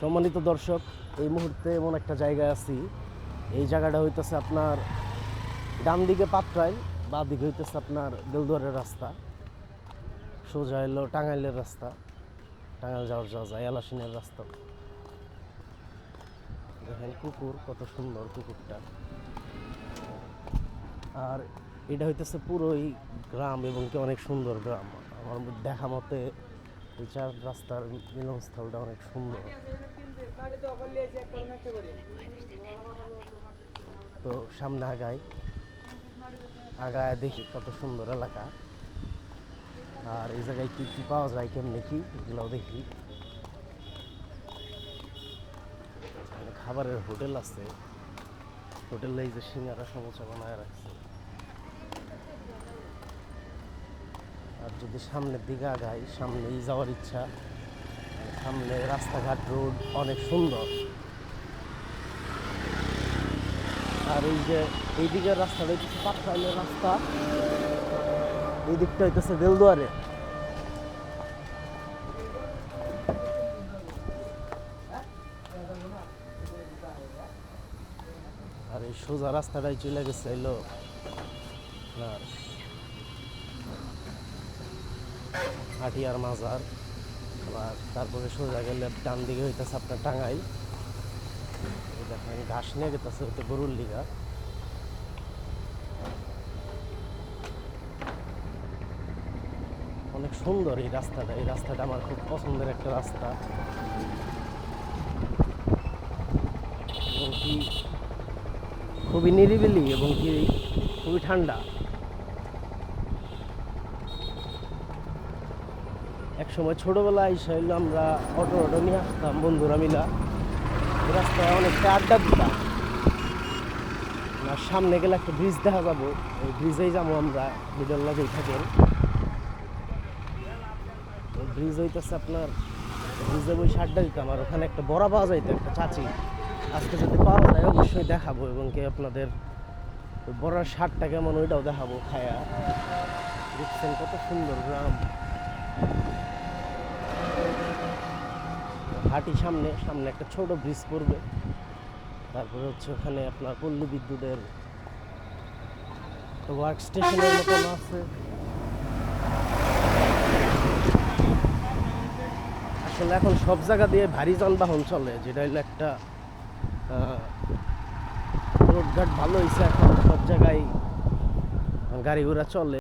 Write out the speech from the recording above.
সম্মানিত দর্শক, এই মুহূর্তে এমন একটা জায়গায় আছি। এই জায়গাটা হইতেছে আপনার ডান দিকে পাত্রাইল বা দিকে হইতেছে আপনার দেলদুয়ারের রাস্তা। সোজা এলো টাঙ্গাইলের রাস্তা। টাঙ্গাইল যাওয়ার যাওয়া যায়, এলাসিনের রাস্তা। দেখেন কুকুর, কত সুন্দর কুকুরটা। আর এটা হইতেছে পুরোই গ্রাম এবং কি অনেক সুন্দর গ্রাম। আমার দেখা মতে এই চার রাস্তার মিলনস্থলটা অনেক সুন্দর। তো সামনে আগাই। আগায় দেখি কত সুন্দর এলাকা। আর এই জায়গায় কি কি পাওয়া যায় কেমনি কি, এগুলোও দেখি। খাবারের হোটেল আছে। হোটেলে এই যে সিঙ্গারা সমোসা বানায় রাখছে আর যদি সামনের দিকে আগাই, সামনেই যাওয়ার ইচ্ছা। সামনে রাস্তাঘাট, রোড অনেক সুন্দর। আর এই যে এই দিকের রাস্তাটা হচ্ছে রাস্তা। এই দিকটা হইতেছে দেলদুয়ারে আর এই সোজা রাস্তাটাই চলে গেছে এলো আপনার হাটিয়ার মাজার। আবার তারপরে সোজা গেলে ডান দিকে হইতেছে আপনার টাঙ্গাইল। দেখেন, ঘাস নিয়ে গেতেছে হইতে গরুর লিগা। অনেক সুন্দর এই রাস্তাটা। এই রাস্তাটা আমার খুব পছন্দের একটা রাস্তা। এবং কি খুবই নিরিবিলি এবং কি খুবই ঠান্ডা। এক সময় ছোটোবেলায় হইল আমরা অটো অটো নিয়ে আসতাম, বন্ধুরা মিলা। রাস্তায় অনেকটা আড্ডা দিতাম। আর সামনে গেলে একটা ব্রিজ দেখা যাব ওই ব্রিজেই যাব আমরা মিডল লাগেই থাকেন ব্রিজ হইতেছে আপনার ব্রিজে বসে আড্ডা দিতাম, আর ওখানে একটা বড়া পাওয়া যাইতো, একটা চাচি। আজকে যদি পাওয়া যায়, অবশ্যই দেখাবো এবং কি আপনাদের বড়ার স্বাদটা কেমন, ওইটাও দেখাবো, খায়া। দেখছেন কত সুন্দর গ্রাম। হাঁটি সামনে সামনে একটা ছোট ব্রিজ পড়বে। তারপরে হচ্ছে ওখানে আপনার পল্লী বিদ্যুতের ওয়ার্ক স্টেশনের মতন আছে। আসলে এখন সব জায়গা দিয়ে ভারী যানবাহন চলে, যেটা হলো একটা রোডঘাট ভালো হয়েছে এখন, সব জায়গায় গাড়ি ঘোড়া চলে।